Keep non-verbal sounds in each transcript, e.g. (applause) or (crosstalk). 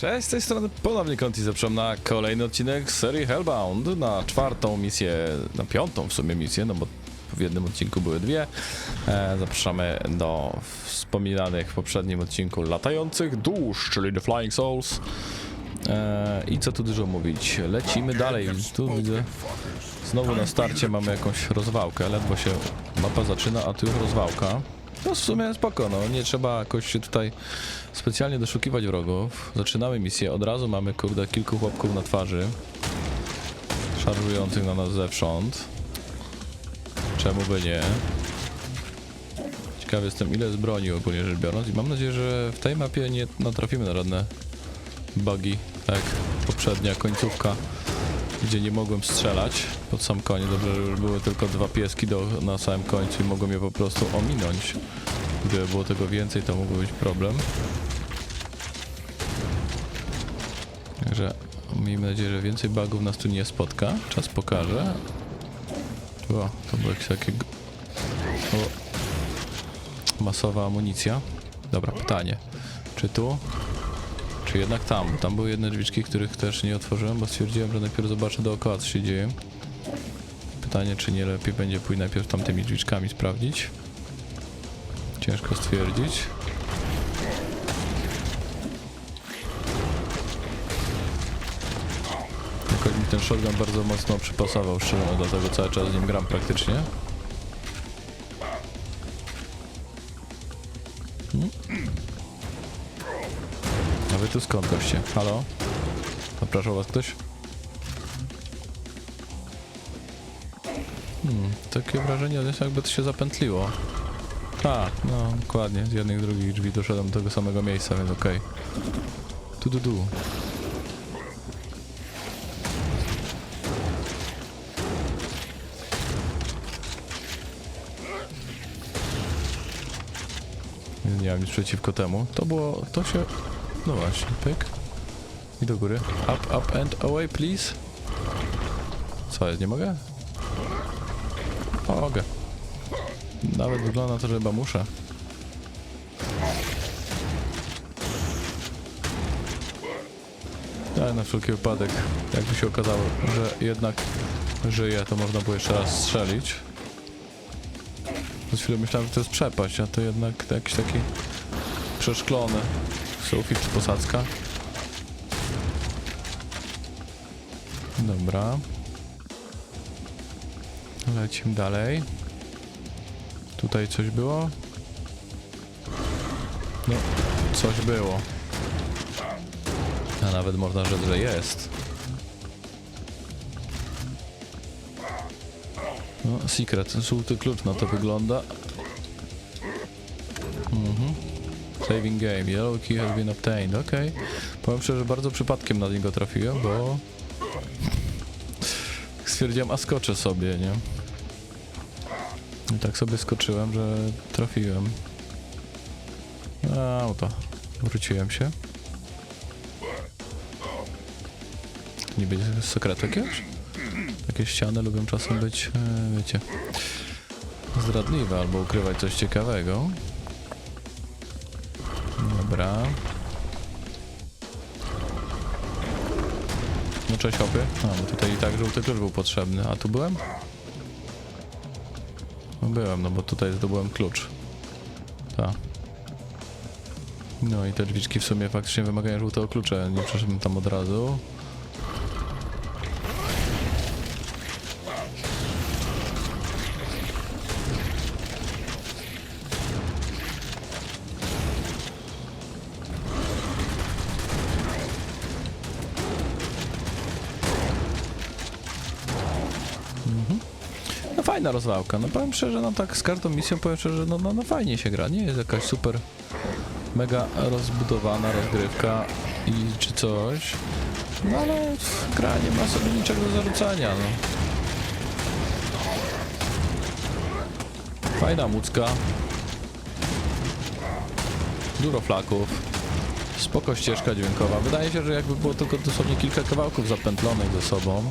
Cześć, z tej strony ponownie Conti zapraszam na kolejny odcinek serii Hellbound, na czwartą misję, na piątą w sumie misję, no bo w jednym odcinku były dwie. E, zapraszamy do wspominanych w poprzednim odcinku latających dusz, czyli The Flying Souls. E, I co tu dużo mówić, lecimy dalej, tu widzę, znowu na starcie mamy jakąś rozwałkę, ledwo się mapa zaczyna, a tu już rozwałka. No w sumie spoko, no nie trzeba jakoś się tutaj specjalnie doszukiwać wrogów. Zaczynamy misję, od razu mamy kurde kilku chłopków na twarzy. Szarżujących na nas zewsząd. Czemu by nie? Ciekawy jestem ile jest broni ogólnie rzecz biorąc i mam nadzieję, że w tej mapie nie natrafimy na żadne bugi, tak poprzednia końcówka, gdzie nie mogłem strzelać pod sam koniec. Dobrze, były tylko dwa pieski do, na samym końcu i mogłem je po prostu ominąć. Gdyby było tego więcej, to mógłby być problem. Także miejmy nadzieję, że więcej bugów nas tu nie spotka. Czas pokaże. O, to było jakieś takie... O, masowa amunicja. Dobra, pytanie. Czy tu? Czy jednak tam? Tam były jedne drzwiczki, których też nie otworzyłem, bo stwierdziłem, że najpierw zobaczę dookoła, co się dzieje. Pytanie, czy nie lepiej będzie pójść najpierw tamtymi drzwiczkami sprawdzić. Ciężko stwierdzić. Jakoś mi ten shotgun bardzo mocno przypasował, szczerze mówiąc, dlatego cały czas z nim gram praktycznie. Tu skąd goście? Halo? Zapraszał was ktoś? Hmm, takie wrażenie jest jakby to się zapętliło. Tak, no dokładnie, z jednych drugich drzwi doszedłem do tego samego miejsca, więc okej. Tu, tu, tu. Nie mam nic przeciwko temu. To było, to się... No właśnie, pyk. I do góry. Up, up and away, please. Co jest, nie mogę? Mogę. Nawet wygląda na to, że chyba muszę. Ale na wszelki wypadek, jakby się okazało, że jednak żyje, to można było jeszcze raz strzelić. Przez chwilę myślałem, że to jest przepaść, a to jednak jakiś taki przeszklony sufit czy posadzka. Dobra. Lecimy dalej. Tutaj coś było? No, coś było. A nawet można rzec, że jest. No, secret, żółty klucz na to wygląda. Saving game, yellow key has been obtained, okej. Powiem szczerze, że bardzo przypadkiem na niego trafiłem, bo... Stwierdziłem, a skoczę sobie, nie? I tak sobie skoczyłem, że trafiłem. A, oto. Wróciłem się. Nie będzie sekretu jakiegoś? Takie ściany lubią czasem być, e, wiecie, zdradliwe albo ukrywać coś ciekawego. Dobra. No cześć hopy. A, bo tutaj i tak żółty klucz był potrzebny. A tu byłem? No byłem, no bo tutaj zdobyłem klucz. Tak. No i te drzwiczki w sumie faktycznie wymagają żółtego klucza. Nie przeszedłem tam od razu. Fajna rozwałka, no powiem szczerze, no tak z każdą misją powiem szczerze, no, no, no fajnie się gra, nie jest jakaś super mega rozbudowana rozgrywka i czy coś, no ale gra nie ma sobie niczego do zarzucania, no. Fajna mucka. Dużo flaków. Spoko ścieżka dźwiękowa. Wydaje się, że jakby było tylko dosłownie kilka kawałków zapętlonych ze sobą.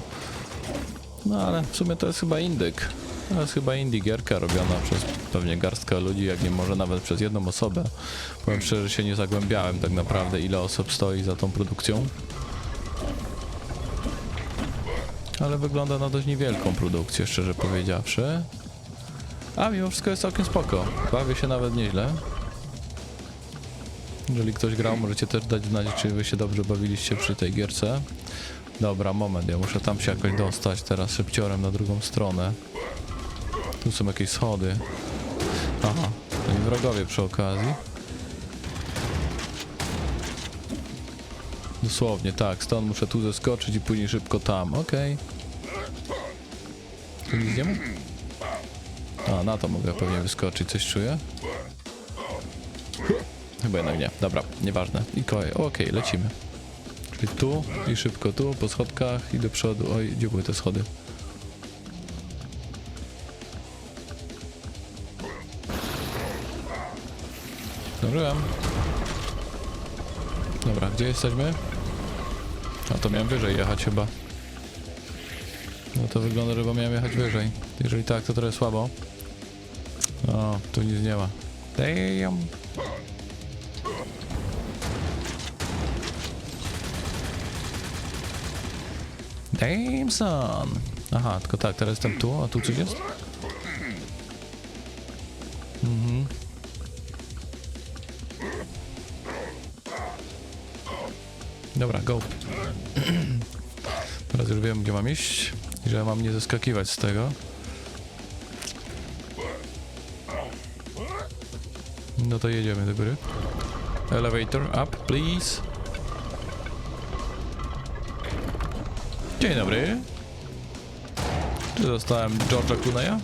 No ale w sumie to jest chyba indyk. To jest chyba indie gierka robiona przez pewnie garstkę ludzi, jak nie może nawet przez jedną osobę. Powiem szczerze, się nie zagłębiałem tak naprawdę, ile osób stoi za tą produkcją. Ale wygląda na dość niewielką produkcję, szczerze powiedziawszy. A mimo wszystko jest całkiem spoko. Bawię się nawet nieźle. Jeżeli ktoś grał, możecie też dać znać, czy wy się dobrze bawiliście przy tej gierce. Dobra, moment, ja muszę tam się jakoś dostać teraz szybciorem na drugą stronę. Tu są jakieś schody. Aha, to i wrogowie przy okazji. Dosłownie, tak, stąd muszę tu zeskoczyć i później szybko tam, okej. Tu nic nie? A, na to mogę pewnie wyskoczyć, coś czuję? Chyba jednak nie. Dobra, nieważne. I kolej. Okej, lecimy. Czyli tu i szybko tu, po schodkach i do przodu. Oj, gdzie były te schody? Zdążyłem. Dobra, gdzie jesteśmy? A to miałem wyżej jechać chyba. No to wygląda, że miałem jechać wyżej. Jeżeli tak, to trochę słabo. O, tu nic nie ma. Damn. Damn son. Aha, tylko tak, teraz jestem tu, a tu coś jest? Dobra, go. Teraz już wiem, gdzie mam iść i że mam nie zeskakiwać z tego. No to jedziemy do góry. Elevator up, please. Dzień dobry. Czy dostałem George'a Clooney'a?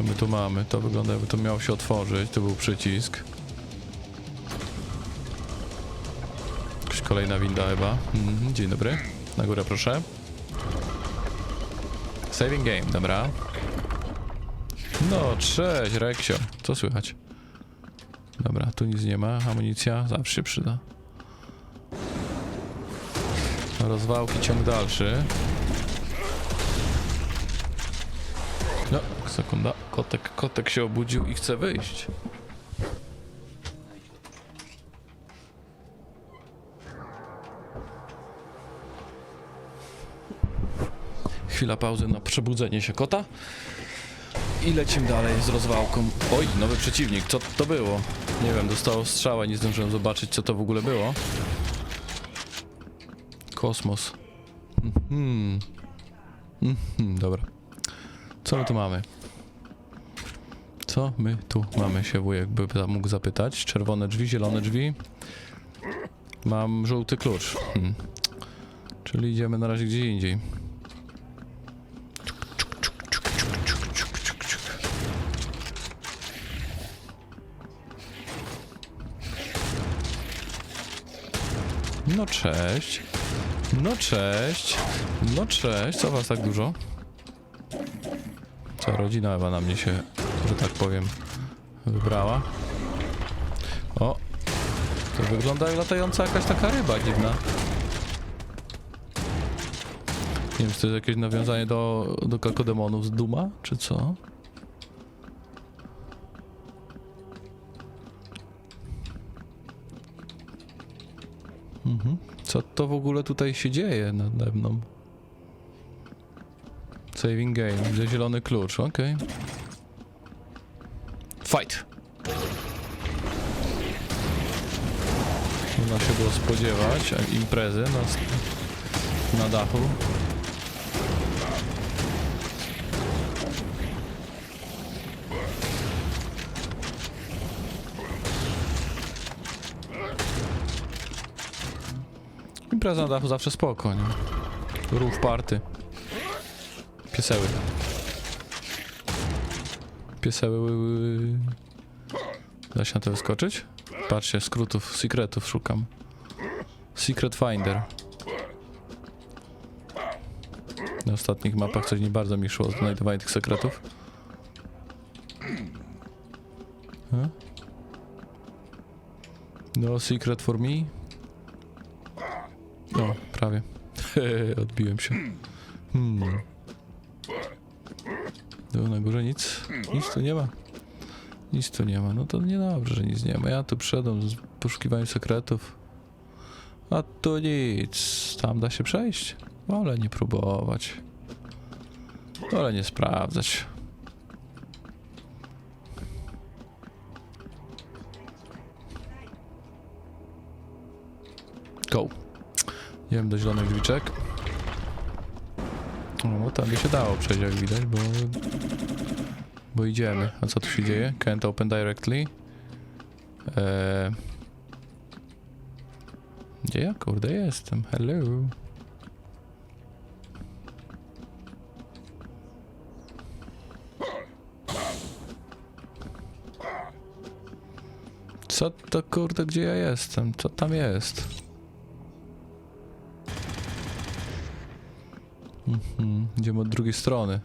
Co my tu mamy? To wygląda jakby to miało się otworzyć. To był przycisk. Jakaś kolejna winda chyba. Mhm, dzień dobry. Na górę proszę. Saving game, dobra. No, cześć, Reksio. Co słychać? Dobra, tu nic nie ma. Amunicja zawsze się przyda. Rozwałki, ciąg dalszy. Sekunda. Kotek, kotek się obudził i chce wyjść. Chwila pauzy na przebudzenie się kota. I lecimy dalej z rozwałką. Oj, nowy przeciwnik, co to było? Nie wiem, dostało strzała, nie zdążyłem zobaczyć, co to w ogóle było. Kosmos. Mhm. Mhm, dobra. Co my tu mamy? Co my tu mamy, się wujek by mógł zapytać. Czerwone drzwi, zielone drzwi. Mam żółty klucz. Hmm. Czyli idziemy na razie gdzie indziej. No cześć. No cześć. No cześć. Co was tak dużo? Co, rodzina chyba na mnie się, że tak powiem, wybrała. O! To wygląda jak latająca jakaś taka ryba dziwna. Nie wiem, czy to jest jakieś nawiązanie do, do kakodemonów z Duma, czy co? Mhm. Co to w ogóle tutaj się dzieje nade mną? Saving game, zielony klucz, okej. Fight! Można się było spodziewać imprezy na, na dachu. Impreza na dachu zawsze spoko, nie? Roof party. Pieseły. Pieseły. Da się na to wyskoczyć? Patrzcie, skrótów, secretów szukam. Secret Finder. Na ostatnich mapach coś nie bardzo mi szło znajdowanie tych sekretów. Huh? No secret for me? No, prawie. (laughs) Odbiłem się. Hmm. Tu na górze nic. Nic tu nie ma. Nic tu nie ma. No to niedobrze, że nic nie ma. Ja tu przyszedłem z poszukiwaniem sekretów. A tu nic. Tam da się przejść. Wolę nie próbować. Wolę nie sprawdzać. Go. Idziemy do zielonych drzwiczek. No tam by się dało przejść, jak widać, bo... Bo idziemy. A co tu się dzieje? Can't open directly. Eee... Gdzie ja, kurde, jestem? Hello. Co to, kurde, gdzie ja jestem? Co tam jest? Mhm, idziemy od drugiej strony.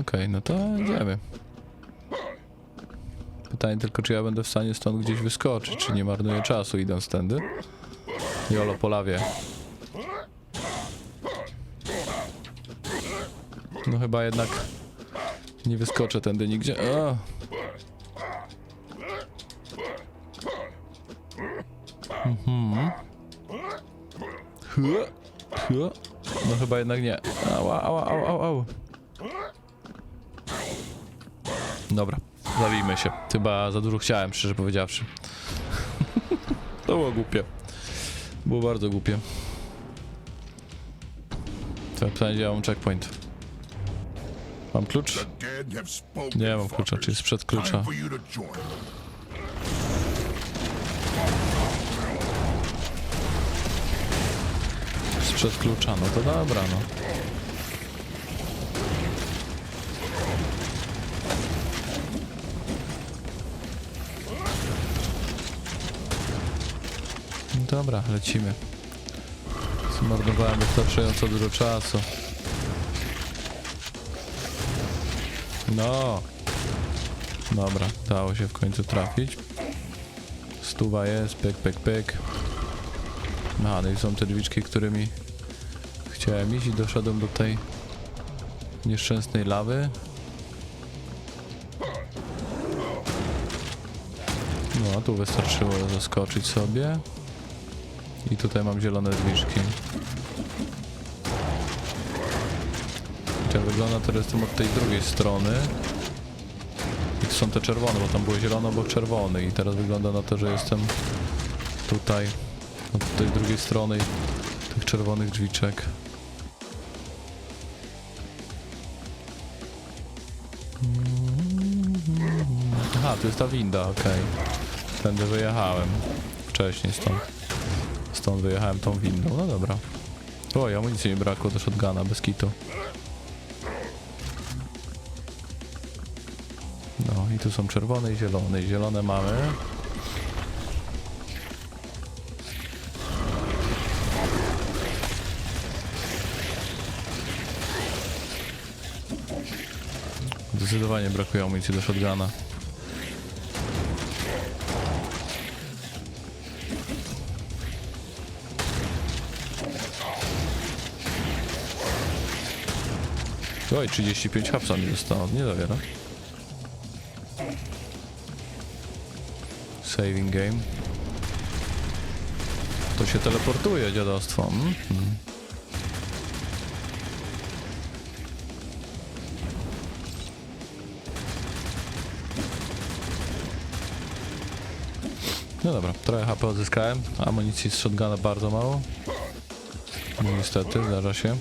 Okej, no to idziemy. Pytanie tylko, czy ja będę w stanie stąd gdzieś wyskoczyć, czy nie marnuję czasu idąc tędy. Jolo po lawie. No chyba jednak nie wyskoczę tędy nigdzie. O! Mhm. Hua, hua. No chyba jednak nie. Ała, ała, ała, ała, ała. Dobra, zabijmy się. Chyba za dużo chciałem, szczerze powiedziawszy. (laughs) to było głupie. Było bardzo głupie. To pytanie, ja mam checkpoint. Mam klucz? Nie mam klucza, czyli sprzed klucza. Time for you to join. Sprzed klucza, no to dobra, no. Dobra, lecimy. Zmarnowałem wystarczająco dużo czasu. No. Dobra, dało się w końcu trafić. Stuwa jest, pyk, pyk, pyk. No i są te drzwiczki, którymi chciałem iść i doszedłem do tej nieszczęsnej lawy. No, tu wystarczyło zaskoczyć sobie. I tutaj mam zielone drzwiczki. Jak wygląda, teraz jestem od tej drugiej strony. I to są te czerwone, bo tam było zielono obok czerwony. I teraz wygląda na to, że jestem tutaj od tej drugiej strony tych czerwonych drzwiczek. Aha, tu jest ta winda, okej. Tędy wyjechałem wcześniej stąd. Stąd wyjechałem tą windą, no dobra. Oj, amunicji mi brakło do shotguna, bez kitu. No i tu są czerwone i zielone. I zielone mamy. Zdecydowanie brakuje amunicji do shotguna. Oj, 35 hapsa mi zostało, nie zawiera. Saving game. To się teleportuje, dziadostwo. Mhm. No dobra, trochę HP odzyskałem. Amunicji z shotguna bardzo mało. No niestety, zdarza się.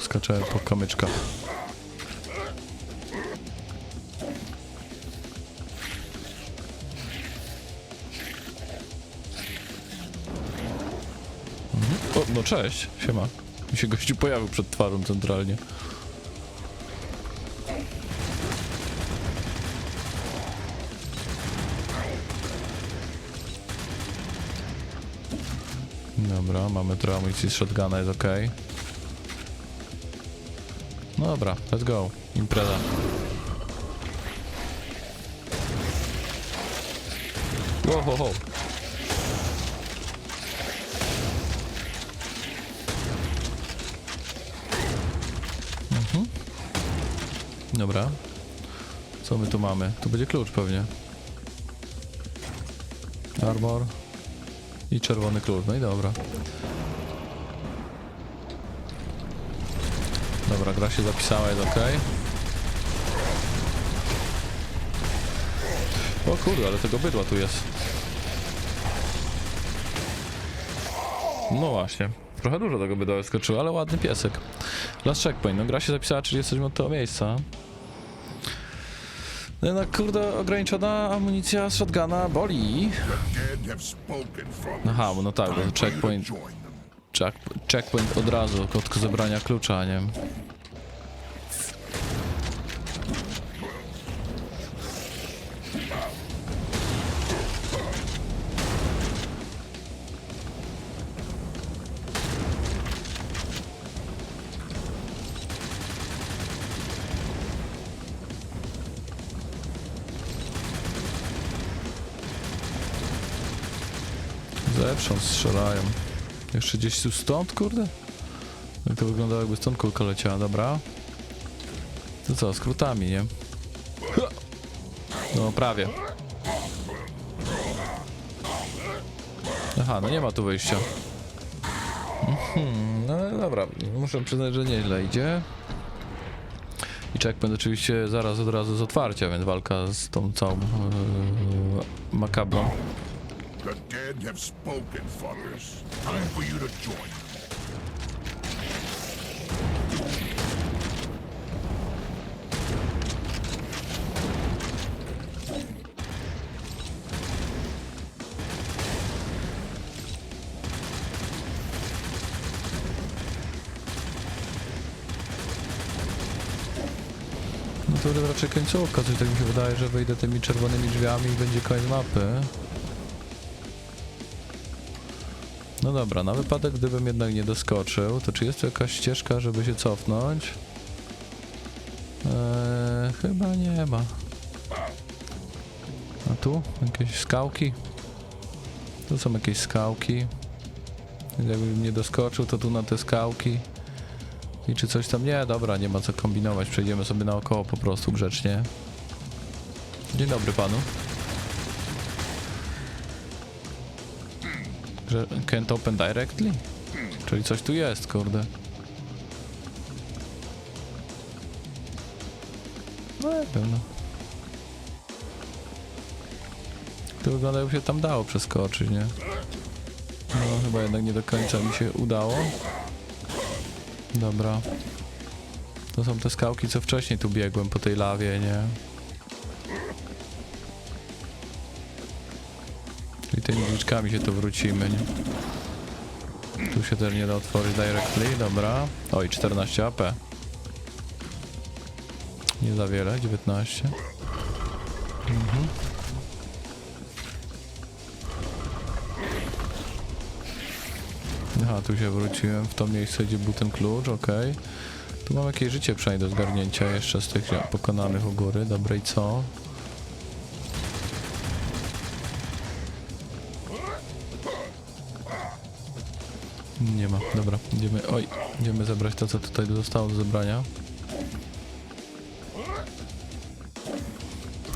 Skaczę po kamyczkach. Mhm. O, no cześć, siema. Mi się gościu pojawił przed twarzą centralnie. Dobra, mamy trochę amunicji z shotguna, jest ok. No dobra, let's go. Impreza. Ho, ho, ho. Mhm. Dobra. Co my tu mamy? Tu będzie klucz pewnie. Armor. I czerwony klucz. No i dobra. Dobra, gra się zapisała, jest ok. O kurde, ale tego bydła tu jest. No właśnie. Trochę dużo tego bydła wyskoczyło, ale ładny piesek. Last checkpoint. No gra się zapisała, czyli jesteśmy od tego miejsca. No jednak kurde, ograniczona amunicja shotguna boli. Aha, no tak, bo checkpoint, check, checkpoint od razu, kod zebrania klucza, nie? Jeszcze gdzieś tu stąd, kurde? Jak to wyglądało jakby stąd kulka leciała, dobra. To co, skrótami, nie? No prawie. Aha, no nie ma tu wyjścia. Mhm, no dobra, muszę przyznać, że nieźle idzie. I checkpoint oczywiście zaraz od razu z otwarcia, więc walka z tą całą yy, makabrą. The dead have spoken. Time for you to join. No to jest raczej końcówka, coś tak mi się wydaje, że wyjdę tymi czerwonymi drzwiami i będzie koniec mapy. No dobra, na wypadek gdybym jednak nie doskoczył, to czy jest tu jakaś ścieżka, żeby się cofnąć? Eee, chyba nie ma. A tu? Jakieś skałki? Tu są jakieś skałki. Jakbym nie doskoczył, to tu na te skałki. I czy coś tam... Nie, dobra, nie ma co kombinować. Przejdziemy sobie naokoło po prostu grzecznie. Dzień dobry panu. Can't open directly? Czyli coś tu jest, kurde. No nie wiem, no. To wygląda jakby się tam dało przeskoczyć, nie? No chyba jednak nie do końca mi się udało. Dobra. To są te skałki, co wcześniej tu biegłem po tej lawie, nie? Tymi guziczkami się tu wrócimy, nie? Tu się też nie da otworzyć directly, dobra. Oj, 14 AP. Nie za wiele, 19. Mhm. Aha, tu się wróciłem w to miejsce, gdzie był ten klucz, okej. Tu mam jakieś życie przynajmniej do zgarnięcia jeszcze z tych pokonanych u góry. Dobre i co? Dobra, idziemy, oj, idziemy zebrać to, co tutaj zostało do zebrania.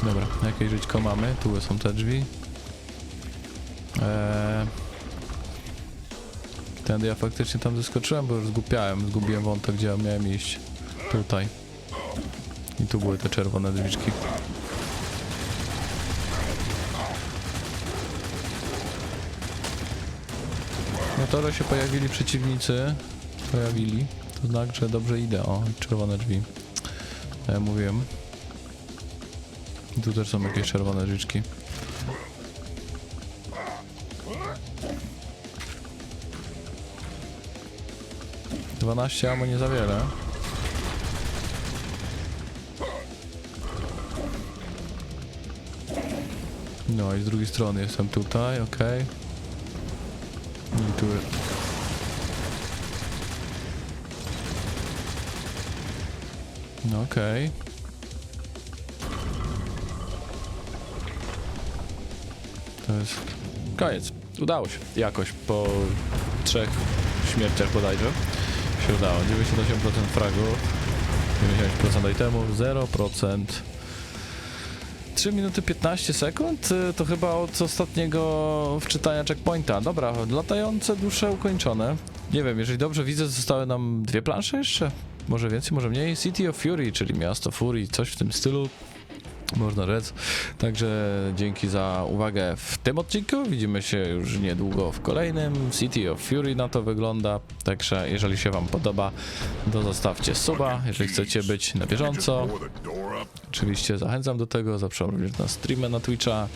Dobra, jakieś żyćko mamy, tu są te drzwi. Eee... Tędy ja faktycznie tam zeskoczyłem, bo już zgupiałem, zgubiłem wątek, gdzie ja miałem iść. Tutaj. I tu były te czerwone drzwiczki. To, że się pojawili przeciwnicy, pojawili, to znak, że dobrze idę. O, czerwone drzwi. Jak mówiłem. Tu też są jakieś czerwone drzwiczki. Dwanaście, albo nie za wiele. No i z drugiej strony jestem tutaj, ok. I tu... No okej. To jest koniec. Udało się. Jakoś po trzech śmierciach bodajże się udało. 98% fragów, 90% itemów, 0%. 3 minuty 15 sekund? Y, To chyba od ostatniego wczytania checkpointa. Dobra, latające dusze ukończone. Nie wiem, jeżeli dobrze widzę, zostały nam dwie plansze jeszcze. Może więcej, może mniej. City of Fury, czyli miasto Fury, coś w tym stylu. Można rzec. Także dzięki za uwagę w tym odcinku. Widzimy się już niedługo w kolejnym. City of Fury na to wygląda. Także jeżeli się Wam podoba, to zostawcie suba, jeżeli chcecie być na bieżąco. Oczywiście zachęcam do tego, zapraszam również na streamę na Twitcha.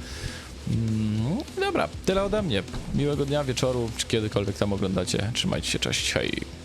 Mm, dobra, tyle ode mnie. Miłego dnia, wieczoru, czy kiedykolwiek tam oglądacie. Trzymajcie się, cześć, hej.